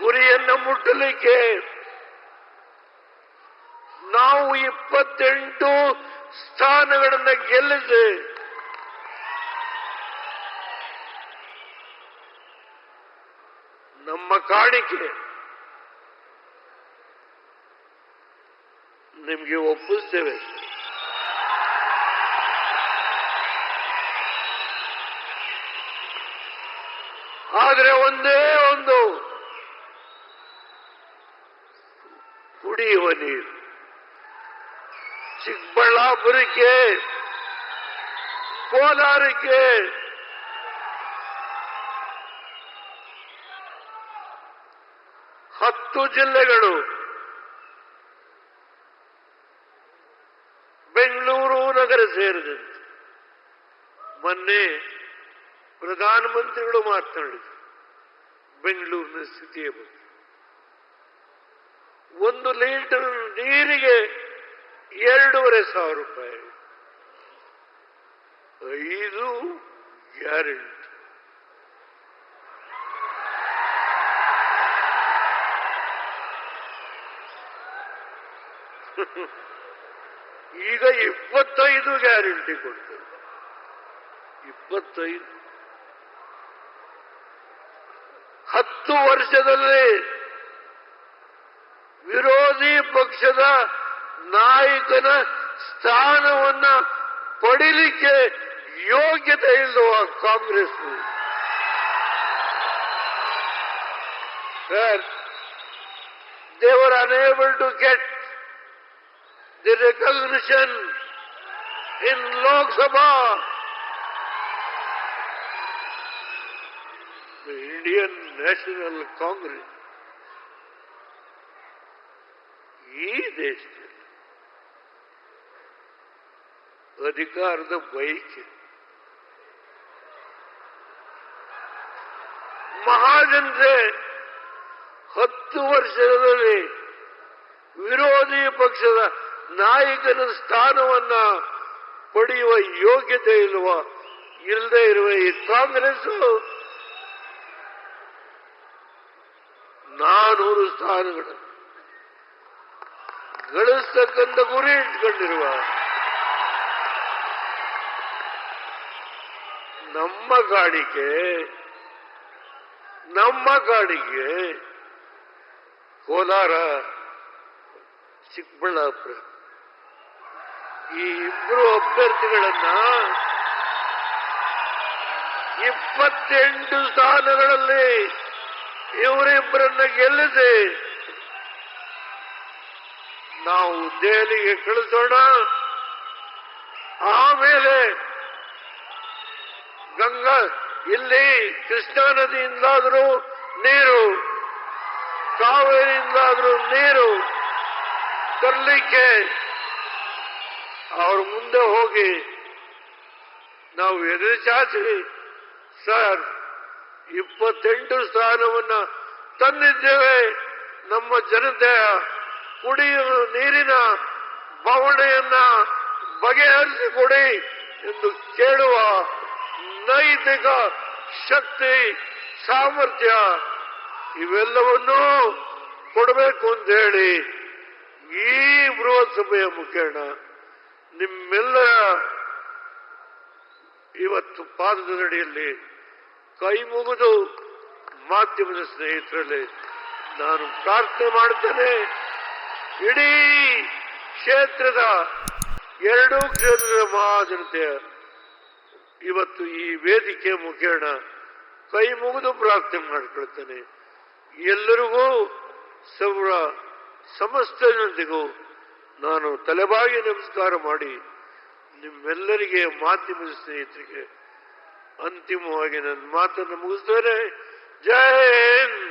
ಗುರಿಯನ್ನು ಮುಟ್ಟಲಿಕ್ಕೆ ನಾವು ಇಪ್ಪತ್ತೆಂಟು ಸ್ಥಾನಗಳನ್ನು ಗೆಲ್ಲಿಸಿ ನಮ್ಮ ಕಾಣಿಕೆ ನಿಮಗೆ ಒಪ್ಪಿಸ್ತೇವೆ. ಆದರೆ ಒಂದೇ ಒಂದು ಕುಡಿಯುವ ನೀರು. ಚಿಕ್ಕಬಳ್ಳಾಪುರಕ್ಕೆ, ಕೋಲಾರಕ್ಕೆ, ಹತ್ತು ಜಿಲ್ಲೆಗಳು, ಬೆಂಗಳೂರು ನಗರ ಸೇರಿದಂತೆ. ಮೊನ್ನೆ ಪ್ರಧಾನಮಂತ್ರಿಗಳು ಮಾತನಾಡಿದರು. ಬೆಂಗಳೂರಿನ ಸ್ಥಿತಿಯ ಬಗ್ಗೆ ಒಂದು ಲೀಟರ್ ನೀರಿಗೆ ಎರಡೂವರೆ ಸಾವಿರ ರೂಪಾಯಿ. ಐದು ಗ್ಯಾರಂಟಿ. ಈಗ ಇಪ್ಪತ್ತೈದು ಗ್ಯಾರಂಟಿ ಕೊಡ್ತದೆ ಇಪ್ಪತ್ತೈದು. ಹತ್ತು ವರ್ಷದಲ್ಲಿ ವಿರೋಧಿ ಪಕ್ಷದ ನಾಯಕನ ಸ್ಥಾನವನ್ನ ಪಡಿಲಿಕ್ಕೆ ಯೋಗ್ಯತೆ ಇಲ್ಲವ Congress sir they were unable to get the recognition in Lok Sabha. The Indian National Congress ಈ ದೇಶದಲ್ಲಿ ಅಧಿಕಾರದ ಬಯಕೆ ಮಹಾಜನತೆ ಹತ್ತು ವರ್ಷದಲ್ಲಿ ವಿರೋಧಿ ಪಕ್ಷದ ನಾಯಕನ ಸ್ಥಾನವನ್ನ ಪಡೆಯುವ ಯೋಗ್ಯತೆ ಇಲ್ವ? ಇಲ್ಲದೆ ಇರುವ ಈ ಕಾಂಗ್ರೆಸ್ ನಾನೂರು ಸ್ಥಾನಗಳನ್ನು ಗಳಿಸ್ತಕ್ಕಂಥ ಗುರಿ ಇಟ್ಕೊಂಡಿರುವ ನಮ್ಮ ಗಾಡಿಗೆ ನಮ್ಮ ಗಾಡಿಗೆ ಕೋಲಾರ, ಚಿಕ್ಕಬಳ್ಳಾಪುರ, ಈ ಇಬ್ಬರು ಅಭ್ಯರ್ಥಿಗಳನ್ನ ಇಪ್ಪತ್ತೆಂಟು ಸ್ಥಾನಗಳಲ್ಲಿ ಇವರಿಬ್ಬರನ್ನ ಗೆಲ್ಲಿಸಿ ನಾವು ದೆಹಲಿಗೆ ಕಳಿಸೋಣ. ಆಮೇಲೆ ಗಂಗಾ, ಇಲ್ಲಿ ಕೃಷ್ಣಾ ನದಿಯಿಂದಾದರೂ ನೀರು, ಕಾವೇರಿಯಿಂದಾದರೂ ನೀರು ತರಲಿಕ್ಕೆ ಅವ್ರ ಮುಂದೆ ಹೋಗಿ ನಾವು ಎದುರು ಚಾಚಿ ಸರ್, ಇಪ್ಪತ್ತೆಂಟು ಸ್ಥಾನವನ್ನ ತಂದಿದ್ದೇವೆ. ನಮ್ಮ ಜನತೆಯ ಕುಡಿಯುವ ನೀರಿನ ಬವಣೆಯನ್ನ ಬಗೆಹರಿಸಿಕೊಡಿ ಎಂದು ಕೇಳುವ ನೈತಿಕ ಶಕ್ತಿ, ಸಾಮರ್ಥ್ಯ ಇವೆಲ್ಲವನ್ನೂ ಕೊಡಬೇಕು ಅಂತ ಹೇಳಿ ಈ ಬೃಹತ್ ಸಭೆಯ ಮುಖೇಣ ನಿಮ್ಮೆಲ್ಲರ ಇವತ್ತು ಪಾದದಡಿಯಲ್ಲಿ ಕೈ ಮುಗಿದು ಮಾಧ್ಯಮದ ಸ್ನೇಹಿತರಲ್ಲಿ ನಾನು ಪ್ರಾರ್ಥನೆ ಮಾಡ್ತೇನೆ ಇಡೀ ಕ್ಷೇತ್ರದ ಎರಡೂ ಕ್ಷೇತ್ರದ ಮಹಾಜನತೆಯ ಇವತ್ತು ಈ ವೇದಿಕೆ ಮುಖೇಣ ಕೈ ಮುಗಿದು ಪ್ರಾರ್ಥನೆ ಮಾಡಿಕೊಳ್ತೇನೆ. ಎಲ್ಲರಿಗೂ ಸೌರ ಸಮಸ್ತ ಜನತೆಗೂ ನಾನು ತಲೆಬಾಗಿ ನಮಸ್ಕಾರ ಮಾಡಿ ನಿಮ್ಮೆಲ್ಲರಿಗೆ ಮಾಧ್ಯಮ ಸ್ನೇಹಿತರಿಗೆ ಅಂತಿಮವಾಗಿ ನನ್ನ ಮಾತನ್ನು ಮುಗಿಸ್ತೇನೆ. ಜೈ ಹಿಂದ್,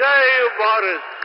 ಜೈ ಭಾರತ್.